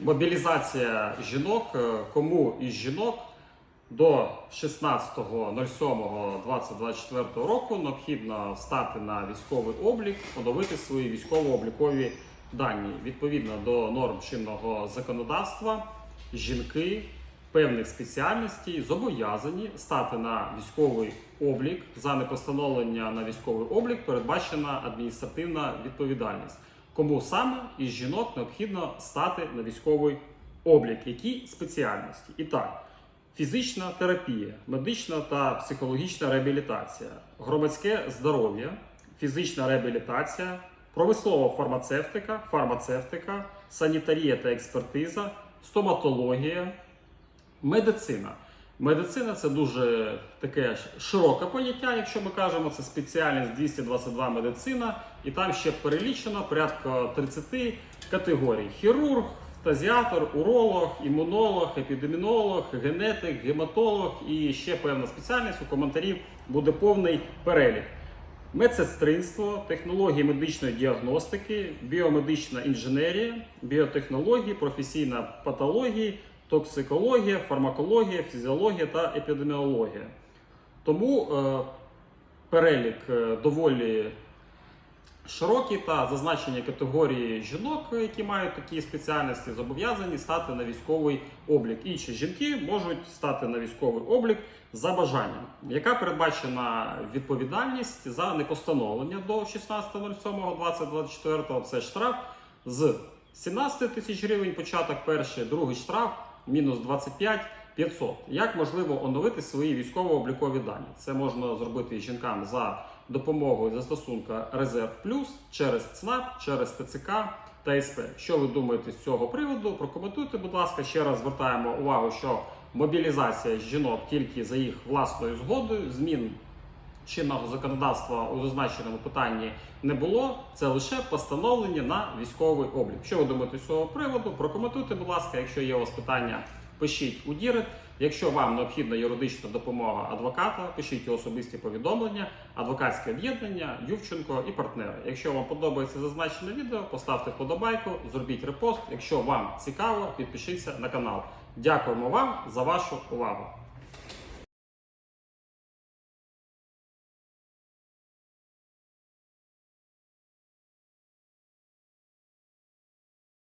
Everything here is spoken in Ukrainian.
Мобілізація жінок. Е, Кому із жінок до 16.07.2024 року необхідно стати на військовий облік, подавити свої військово-облікові дані. Відповідно до норм чинного законодавства, жінки певних спеціальностей зобов'язані стати на військовий облік. За непостановлення на військовий облік передбачена адміністративна відповідальність. Кому саме із жінок необхідно стати на військовий облік? Які спеціальності? І так, фізична терапія, медична та психологічна реабілітація, громадське здоров'я, фізична реабілітація, промислова фармацевтика, фармацевтика, санітарія та експертиза, стоматологія, медицина. Медицина це дуже таке широке поняття, якщо ми кажемо, це спеціальність 222 медицина, і там ще перелічено порядка 30 категорій: хірург, фтазіатор, уролог, імунолог, епідемінолог, генетик, гематолог і ще певна спеціальність. У коментарі буде повний перелік. Медсестринство, технології медичної діагностики, біомедична інженерія, біотехнології, професійна патологія, токсикологія, фармакологія, фізіологія та епідеміологія. Тому е, перелік е, доволі широкий та зазначені категорії жінок, які мають такі спеціальності, зобов'язані стати на військовий облік. Інші жінки можуть стати на військовий облік за бажанням, яка передбачена відповідальність за непостановлення до 16.07.2024. Це штраф з 17 тисяч гривень, початок перший, другий штраф мінус 25 500. Як можливо оновити свої військово-облікові дані? Це можна зробити жінкам за допомогою застосунка Резерв Плюс через ЦНАП, через ТЦК та СП. Що ви думаєте з цього приводу? Прокоментуйте, будь ласка. Ще раз звертаємо увагу, що мобілізація жінок тільки за їх власною згодою, змін чинного законодавства у зазначеному питанні не було. Це лише постановлення на військовий облік. Що ви думаєте з цього приводу? Прокоментуйте, будь ласка, якщо є у вас питання. Пишіть у Дірект. Якщо вам необхідна юридична допомога адвоката, пишіть особисті повідомлення, адвокатське об'єднання, Ювченко і партнери. Якщо вам подобається зазначене відео, поставте вподобайку, зробіть репост. Якщо вам цікаво, підпишіться на канал. Дякуємо вам за вашу увагу.